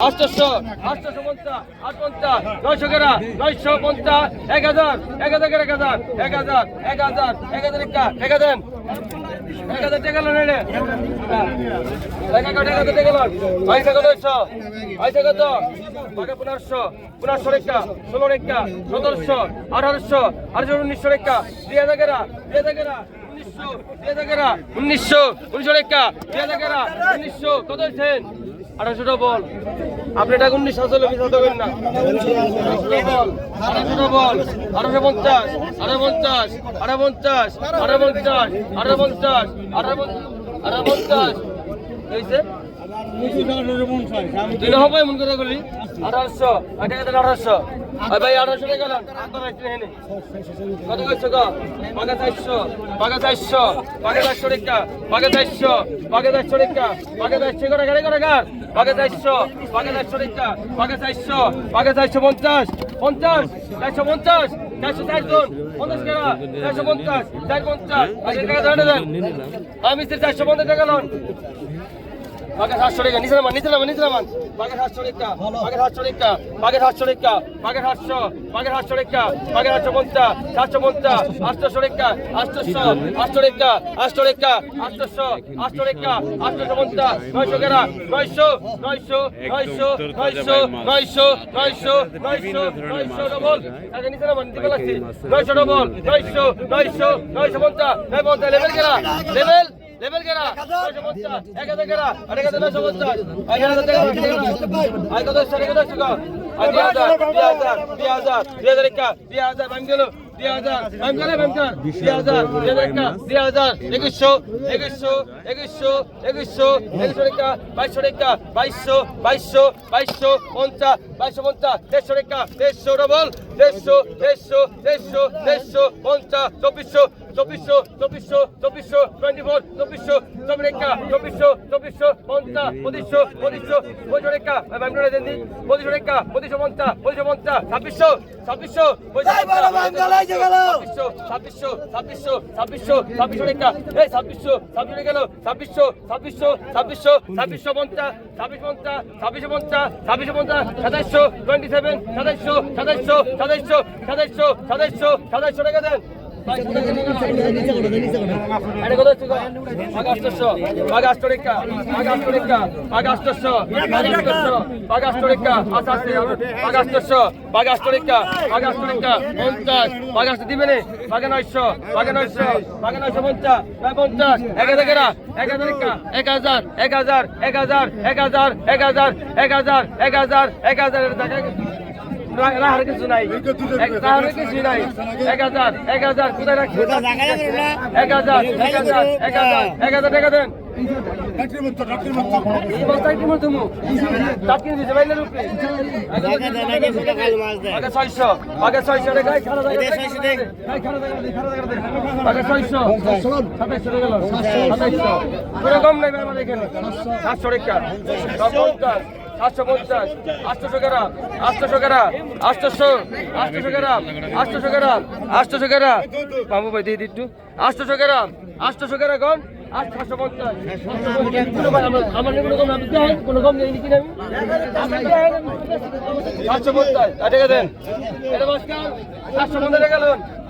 আটশোশো আটশোশো পঞ্চাশ আট পঞ্চাশ নয়শো কেরা নয়শো পঞ্চাশ, এক হাজার এক হাজার এক হাজার এক হাজার এক হাজার এক হাজার একটা এক হাজার এক হাজার এক হাজার টাকা টাকা লোন পয়সা কত হইছো পয়সা কত বাকি পনেরোশো উনিশশো রেখা দুই হাজার কেরা, দুই উনিশশো, দুই হাজার উনিশশো উনিশশো রেখা দুই উনিশশো, কত হয়েছেন আঠারোশোটা বল। আপনি এটা উনিশ আসলে মিশা দেবেন না। বল আঠারোশোটা বল আঠারোশো পঞ্চাশ আঠারো পঞ্চাশ আঠারো পঞ্চাশ আঠারো পঞ্চাশ আঠারো পঞ্চাশ আঠারো আঠারো পঞ্চাশ। হয়েছে তুই না হবে এমন করে গলি? আঠারোশো আট টাকা আঠারোশো। ওই ভাই, আঠারোশো টাকা গেলাম কত কইছো চারশো পাকা চারশো পাকা চারশো টাকা পাকা চারশো পাকা চারশো টাকা পাকা চারশো। করে গাড়ি করে গার পাকা চারশো পাকা চারশো টাকা পাকা চারশো পাকা চারশো পঞ্চাশ পঞ্চাশ, চারশো পঞ্চাশ, চারশো চারজন পঞ্চাশ টাকা চারশো পঞ্চাশ, চার পঞ্চাশ। আশি টাকা ধরে দেন আমি চারশো পঞ্চাশ টাকা লোন। বাঘে সাতশো টাকা নিচে নামান নিচে নামান নিচে নামান বাঘে সাতশো টাকা বাঘে সাতশো টাকা বাঘে সাতশো টাকা বাঘে সাতশো বাঘে সাতশো টাকা বাঘে সাতশো পঞ্চাশ সাতশো পঞ্চাশ আটশোশো টাকা নয়শো কেরা নয়শো নয়শো নয়শো নয়শো নয়শো নয়শো নয়শো নয়শো ডবল আগে নিচে নামান নিচে নয়শো ডবল নয়শো নয়শো নয়শো পঞ্চাশ নয় পঞ্চাশ লেভেল কেরা লেভেল লেভেল কেরা নয়শো পঞ্চাশ। এক হাজার কেরা আট হাজার নয়শো পঞ্চাশ। এক হাজার টাকা আই কত একশো টাকা দশ টাকা আর দুই হাজার দুই হাজার দুই হাজার দুই হাজার। একা দুই হাজার। বাম গেল দুই হাজার। বাম করে বাম কর দুই হাজার। দুই হাজার। একা দুই হাজার একুশশো একুশশো একুশশো একুশশো একুশশো টাকা বাইশশো টাকা বাইশশো বাইশশো বাইশশো পঞ্চাশ বাইশশো পঞ্চাশ, দেড়শো টাকা দেড়শো ডবল দেড়শো দেড়শো দেড়শো দেড়শো পঞ্চাশ, চব্বিশশো চব্বিশশো চব্বিশশো টোয়েন্টি ফোর চব্বিশশো, চব্বিশ রেখা, চব্বিশশো পঞ্চাশ পঁচিশশো পঁচিশশো পঁচিশশো রেখা ব্যাংকটা দেন দিন পঁচিশশো রেখা পঁচিশশো পঞ্চাশ পঁচিশশো পঞ্চাশ ছাব্বিশশো ছাব্বিশশো ছাব্বিশশো ছাব্বিশশো ছাব্বিশশো ছাব্বিশশো ছাব্বিশশো রেখা এই ছাব্বিশশো ছাব্বিশশো গেল ছাব্বিশশো ছাব্বিশশো ছাব্বিশশো ছাব্বিশশো পঞ্চাশ ছাব্বিশ পঞ্চাশ ছাব্বিশশো পঞ্চাশ ছাব্বিশশো পঞ্চাশ সাতাইশশো টোয়েন্টি সেভেন সাতাইশশো সাতাইশশো সাতাইশশো সাতাইশশো সাতাইশশো সাতাইশশো টাকা দেন আচ্ছা, আচ্ছা, পঞ্চাশ, পাকা আটশো দিবে নে? পাকা নয়শো, পাকা নয়শো, পাকা নয়শো পঞ্চাশ, নয় পঞ্চাশ, এক হাজার এক হাজার এক হাজার, এক হাজার, এক হাজার, এক হাজার, এক হাজার, এক হাজার, এক হাজার, এক হাজার, এটা দেখা গেছে। রা- কিছু নাই। এক হাজার এক হাজার কোথায় এক হাজার এক হাজার এক হাজার এক হাজার টাকা দেন। ছয়শো আগে ছয়শো টাকা আগে ছয়শো সাতশো টাকা। সাতশো পঞ্চাশ আটশোশো গ্রাম আটশোশো গ্রাম আটশোশো আটশোশো গ্রাম আটশোশো গ্রাম আটশোশো গ্রাম বাবু ভাই দিয়ে দিটু আটশোশো গ্রাম আটশোশো গ্রাম আটশোশো পঞ্চাশ আমার কোনো কম আপনি কোনো কম নেই কিনা আমি সাতশো পঞ্চাশ টাকা দেন এটা সাতশো পঞ্চাশ টাকা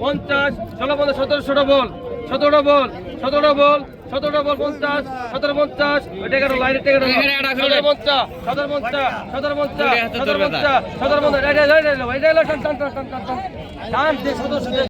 পঞ্চাশ ষোলো পঞ্চাশ সতেরোশো বল সতেরো বল সতেরো বল সতেরো বল পঞ্চাশ সতেরো পঞ্চাশ ওইটা টাকাটা লাইন টাকাটা সতেরো পঞ্চাশ সতেরো পঞ্চাশ সতেরো পঞ্চাশ সতেরো পঞ্চাশ সতেরো পঞ্চাশ টান টান টান